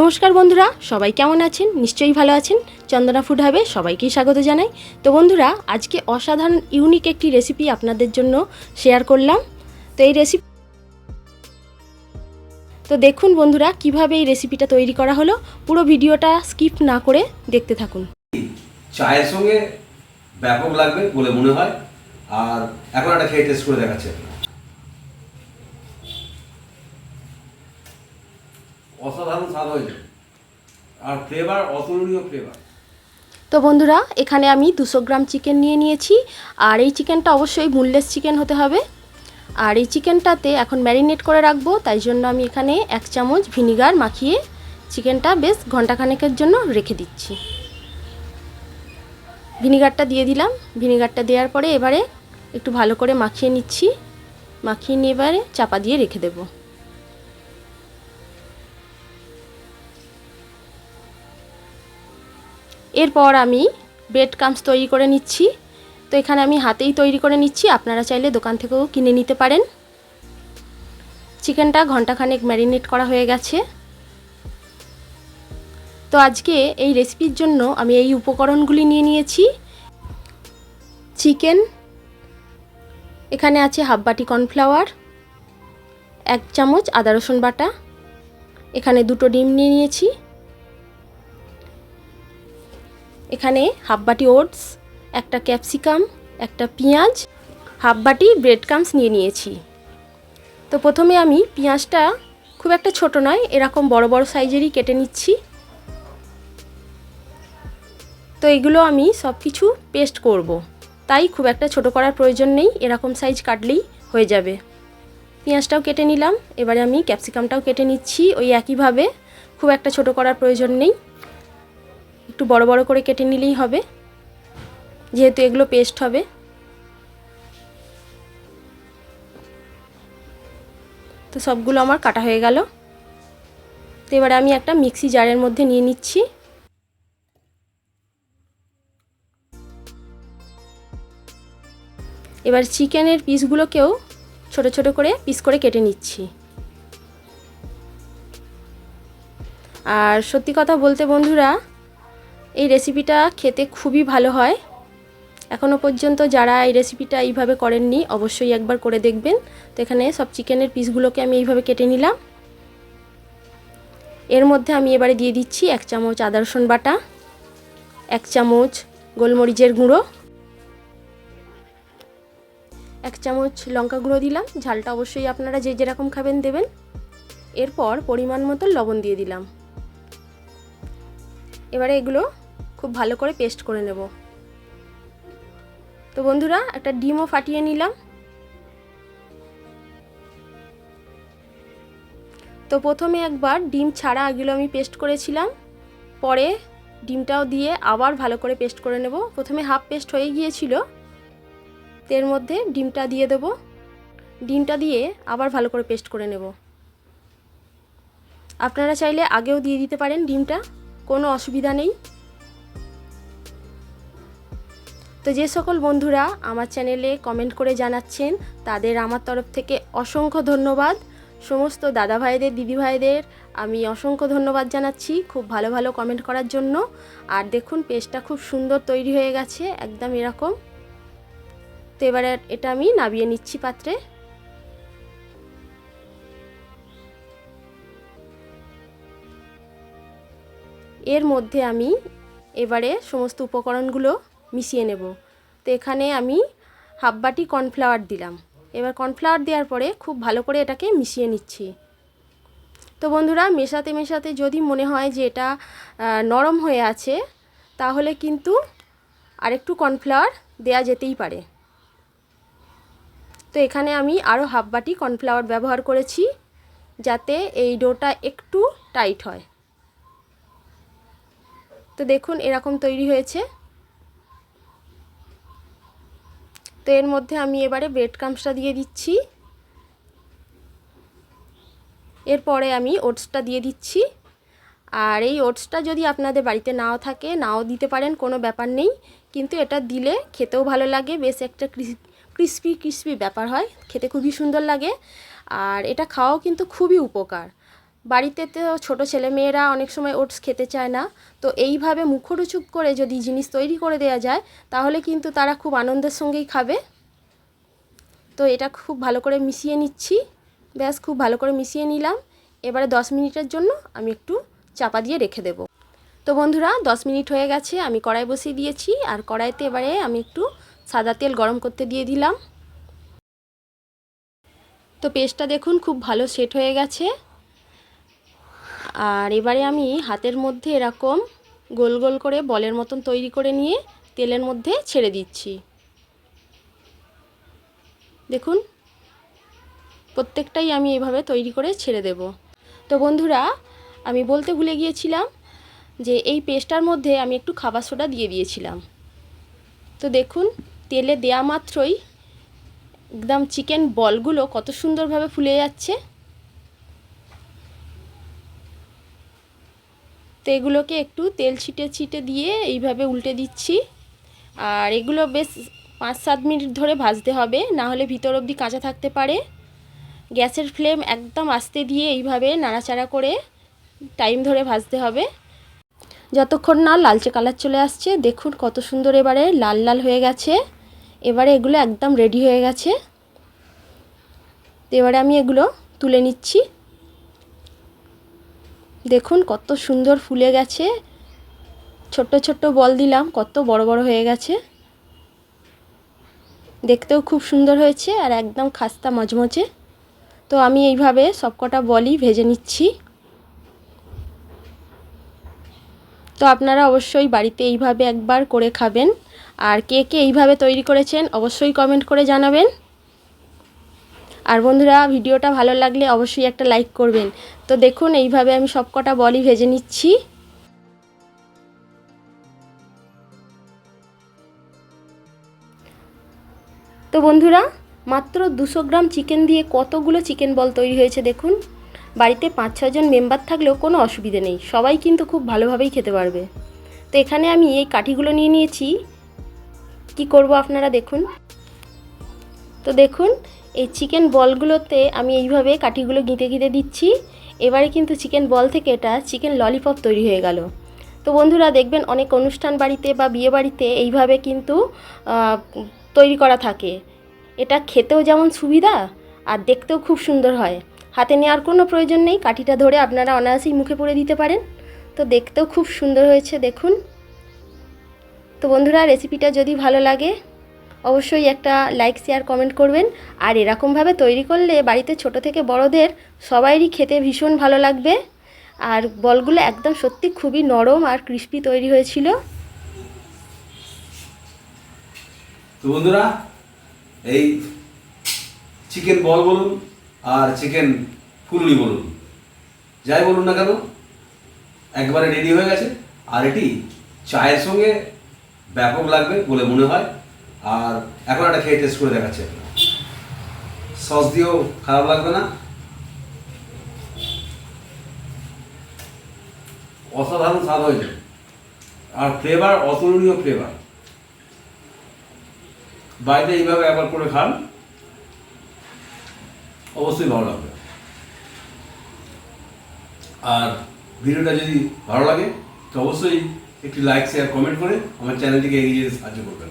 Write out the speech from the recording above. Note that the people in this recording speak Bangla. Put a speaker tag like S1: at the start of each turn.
S1: নমস্কার বন্ধুরা, সবাই কেমন আছেন? নিশ্চয়ই ভালো আছেন। চন্দনা ফুড হবে সবাইকেই স্বাগত জানাই। তো বন্ধুরা, আজকে অসাধারণ, ইউনিক একটি রেসিপি আপনাদের জন্য শেয়ার করলাম। তো এই রেসিপি তো দেখুন বন্ধুরা, কীভাবে এই রেসিপিটা তৈরি করা হলো। পুরো ভিডিওটা স্কিপ না করে দেখতে থাকুন।
S2: চায়ের সঙ্গে ব্যাপক লাগবে বলে মনে হয়। আর এখন একটা খেয়ে টেস্ট করে দেখাচ্ছে অসাধারণ স্বাদ হয়েছে আর ফ্লেভার অতুলনীয় ফ্লেভার
S1: তো বন্ধুরা, এখানে আমি দুশো গ্রাম চিকেন নিয়ে নিয়েছি। আর এই চিকেনটা অবশ্যই মুনলেস চিকেন হতে হবে। আর এই চিকেনটাতে এখন ম্যারিনেট করে রাখব। তাই জন্য আমি এখানে এক চামচ ভিনিগার মাখিয়ে চিকেনটা বেশ ঘন্টাখানেকের জন্য রেখে দিচ্ছি। ভিনিগারটা দিয়ে দিলাম। ভিনিগারটা দেওয়ার পরে এবারে একটু ভালো করে মাখিয়ে নিচ্ছি। মাখিয়ে নিয়ে এবারে চাপা দিয়ে রেখে দেবো। এরপর আমি ব্রেড কামস তৈরি করে নিচ্ছি। তো এখানে আমি হাতেই তৈরি করে নিচ্ছি। আপনারা চাইলে দোকান থেকেও কিনে নিতে পারেন। চিকেনটা ঘন্টাখানেক ম্যারিনেট করা হয়ে গেছে। তো আজকে এই রেসিপির জন্য আমি এই উপকরণগুলি নিয়ে নিয়েছি। চিকেন, এখানে আছে হাফ বাটি কর্নফ্লাওয়ার এক চামচ আদা রসুন বাটা, এখানে দুটো ডিম নিয়ে নিয়েছি। এখানে হাফ বাটি ওটস, একটা ক্যাপসিকাম, একটা পেঁয়াজ, হাফ বাটি ব্রেড কামস নিয়ে নিয়েছি। তো প্রথমে আমি পেঁয়াজটা খুব একটা ছোট নয়, এরকম বড় বড় সাইজেরই কেটে নিচ্ছি। তো এগুলো আমি সব কিছু পেস্ট করব। তাই খুব একটা ছোট করার প্রয়োজন নেই, এরকম সাইজ কাটলেই হয়ে যাবে। পেঁয়াজটাও কেটে নিলাম, এবারে আমি ক্যাপসিকামটাও কেটে নিচ্ছি, ওই একইভাবে খুব একটা ছোট করার প্রয়োজন নেই। একটু বড় বড় করে কেটে নিলেই হবে। যেহেতু এগুলো পেস্ট হবে। তো সবগুলো আমার কাটা হয়ে গেল। তো এবারে আমি একটা মিক্সি জারের মধ্যে নিয়ে নিচ্ছি। এবার চিকেনের পিসগুলোকেও ছোট ছোট করে পিস করে কেটে নিচ্ছি। আর সত্যি কথা বলতে বন্ধুরা এই রেসিপিটা খেতে খুবই ভালো হয়। এখনও পর্যন্ত যারা এই রেসিপিটা এইভাবে করেননি, অবশ্যই একবার করে দেখবেন। তো এখানে সব চিকেনের পিসগুলোকে আমি এইভাবে কেটে নিলাম। এর মধ্যে আমি এবারে দিয়ে দিচ্ছি এক চামচ আদা, রসুন বাটা, এক চামচ গোলমরিচের গুঁড়ো, এক চামচ লঙ্কা গুঁড়ো দিলাম। ঝালটা অবশ্যই আপনারা যে যেরকম খাবেন দেবেন। এরপর পরিমাণ মতো লবণ দিয়ে দিলাম। এবারে এগুলো খুব ভালো করে পেস্ট করে নেব। তো বন্ধুরা, একটা ডিমও ফাটিয়ে নিলাম। তো প্রথমে একবার ডিম ছাড়া এগুলো আমি পেস্ট করেছিলাম। পরে ডিমটাও দিয়ে আবার ভালো করে পেস্ট করে নেব। প্রথমে হাফ পেস্ট হয়ে গিয়েছিল। এর মধ্যে ডিমটা দিয়ে দেবো। ডিমটা দিয়ে আবার ভালো করে পেস্ট করে নেব। আপনারা চাইলে আগেও দিয়ে দিতে পারেন ডিমটা, কোনো অসুবিধা নেই। তো যে সকল বন্ধুরা আমার চ্যানেলে কমেন্ট করে জানাচ্ছেন, তাদের আমার তরফ থেকে অসংখ্য ধন্যবাদ। সমস্ত দাদা ভাইদের, দিদি ভাইদের আমি অসংখ্য ধন্যবাদ জানাচ্ছি খুব ভালো ভালো কমেন্ট করার জন্য। আর দেখুন পেস্টটা খুব সুন্দর তৈরি হয়ে গেছে, একদম এরকম। তো এবারে এটা আমি নাবিয়ে নিচ্ছি পাত্রে। এর মধ্যে আমি এবারে সমস্ত উপকরণগুলো মিশিয়ে নেব। তো এখানে আমি হাফ বাটি কর্নফ্লাওয়ার দিলাম। এবার কর্নফ্লাওয়ার দেওয়ার পরে খুব ভালো করে এটাকে মিশিয়ে নিচ্ছি। তো বন্ধুরা, মেশাতে মেশাতে যদি মনে হয় যে এটা নরম হয়ে আছে, তাহলে কিন্তু আরেকটু কর্নফ্লাওয়ার দেয়া যেতেই পারে। তো এখানে আমি আরও হাফ বাটি কর্নফ্লাওয়ার ব্যবহার করেছি, যাতে এই ডোটা একটু টাইট হয়। তো দেখুন, এরকম তৈরি হয়েছে। তো এর মধ্যে আমি এবারে ব্রেড ক্রামসটা দিয়ে দিচ্ছি। এরপরে আমি ওটসটা দিয়ে দিচ্ছি। আর এই ওটসটা যদি আপনাদের বাড়িতে নাও থাকে, নাও দিতে পারেন, কোনো ব্যাপার নেই। কিন্তু এটা দিলে খেতেও ভালো লাগে, বেশ একটা ক্রিসপি ক্রিসপি ব্যাপার হয়। খেতে খুবই সুন্দর লাগে। আর এটা খাওয়াও কিন্তু খুবই উপকার। বাড়িতে তো ছোটো ছেলেমেয়েরা অনেক সময় ওটস খেতে চায় না। তো এইভাবে মুখরোচক করে যদি জিনিস তৈরি করে দেওয়া যায়, তাহলে কিন্তু তারা খুব আনন্দের সঙ্গেই খাবে। তো এটা খুব ভালো করে মিশিয়ে নিচ্ছি। ব্যাস, খুব ভালো করে মিশিয়ে নিলাম। এবারে দশ মিনিটের জন্য আমি একটু চাপা দিয়ে রেখে দেব। তো বন্ধুরা, দশ মিনিট হয়ে গেছে, আমি কড়াই বসিয়ে দিয়েছি। আর কড়াইতে এবারে আমি একটু সাদা তেল গরম করতে দিয়ে দিলাম। তো পেস্টটা দেখুন, খুব ভালো সেট হয়ে গেছে। আর এবারে আমি হাতের মধ্যে এরকম গোল গোল করে বলের মতন তৈরি করে নিয়ে তেলের মধ্যে ছেড়ে দিচ্ছি। দেখুন, প্রত্যেকটাই আমি এভাবে তৈরি করে ছেড়ে দেব। তো বন্ধুরা, আমি বলতে ভুলে গিয়েছিলাম যে এই পেস্টটার মধ্যে আমি একটু খাবার সোডা দিয়ে দিয়েছিলাম। তো দেখুন, তেলে দেয়া মাত্রই একদম চিকেন বলগুলো কত সুন্দরভাবে ফুলে যাচ্ছে। তো এগুলোকে একটু তেল ছিটে ছিটে দিয়ে এইভাবে উল্টে দিচ্ছি। আর এগুলো বেশ পাঁচ সাত মিনিট ধরে ভাজতে হবে, না হলে ভিতর অবধি কাঁচা থাকতে পারে। গ্যাসের ফ্লেম একদম আস্তে দিয়ে এইভাবে নাড়াচাড়া করে টাইম ধরে ভাজতে হবে। যতক্ষণ না লালচে কালার চলে আসছে, দেখুন কত সুন্দর এবারে লাল লাল হয়ে গেছে। এবারে এগুলো একদম রেডি হয়ে গেছে। তো এবারে আমি এগুলো তুলে নিচ্ছি। দেখুন কত সুন্দর ফুলে গেছে। ছোট্ট ছোট্ট বল দিলাম, কত বড় বড় হয়ে গেছে। দেখতেও খুব সুন্দর হয়েছে আর একদম খাস্তা মচমচে তো আমি এইভাবে সবকটা বলই ভেজে নিচ্ছি। তো আপনারা অবশ্যই বাড়িতে এইভাবে একবার করে খাবেন। আর কে কে এইভাবে তৈরি করেছেন অবশ্যই কমেন্ট করে জানাবেন। আর বন্ধুরা, ভিডিওটা ভালো লাগলে অবশ্যই একটা লাইক করবেন। তো দেখুন, এইভাবে আমি সবকটা বলই ভেজে নিচ্ছি। তো বন্ধুরা, মাত্র দুশো গ্রাম চিকেন দিয়ে কতগুলো চিকেন বল তৈরি হয়েছে দেখুন। বাড়িতে পাঁচ ছজন মেম্বার থাকলেও কোনো অসুবিধে নেই। সবাই কিন্তু খুব ভালোভাবেই খেতে পারবে। তো এখানে আমি এই কাঠিগুলো নিয়ে নিয়েছি। কি করব আপনারা দেখুন। তো দেখুন, এই চিকেন বলগুলোতে আমি এইভাবে কাঠিগুলো গিঁতে গিঁতে দিচ্ছি। এবারে কিন্তু চিকেন বল থেকে এটা চিকেন ললিপপ তৈরি হয়ে গেল। তো বন্ধুরা, দেখবেন অনেক অনুষ্ঠান বাড়িতে বা বিয়ে বাড়িতে এইভাবে কিন্তু তৈরি করা থাকে। এটা খেতেও যেমন সুবিধা, আর দেখতেও খুব সুন্দর হয়। হাতে নেওয়ার কোনো প্রয়োজন নেই, কাঠিটা ধরে আপনারা অনায়াসেই মুখে পড়ে দিতে পারেন। তো দেখতেও খুব সুন্দর হয়েছে, দেখুন। তো বন্ধুরা রেসিপিটা যদি ভালো লাগে অবশ্যই একটা লাইক শেয়ার কমেন্ট করবেন। আর এরকমভাবে তৈরি করলে বাড়িতে ছোট থেকে বড়দের সবাইরই খেতে ভীষণ ভালো লাগবে। আর বলগুলো একদম সত্যি খুবই নরম আর ক্রিস্পি তৈরি হয়েছিল।
S2: তো বন্ধুরা, এই চিকেন বল বলুন আর চিকেন ফুলুরি বলুন। যাই বলুন না কেন, একবারে রেডি হয়ে গেছে। আর এটি চায়ের সঙ্গে ব্যাপক লাগবে বলে মনে হয়। আর এখন একটা খেয়ে টেস্ট করে দেখাচ্ছে সস দিয়েও খারাপ লাগবে না। অসাধারণ স্বাদ হয়েছে। আর ফ্লেভার অতুলনীয় ফ্লেভার বাড়িতে এইভাবে একবার করে খান, অবশ্যই ভালো লাগবে। আর ভিডিওটা যদি ভালো লাগে, তো অবশ্যই একটি লাইক শেয়ার কমেন্ট করে আমার চ্যানেলটিকে এগিয়ে যেতে সাহায্য করবেন।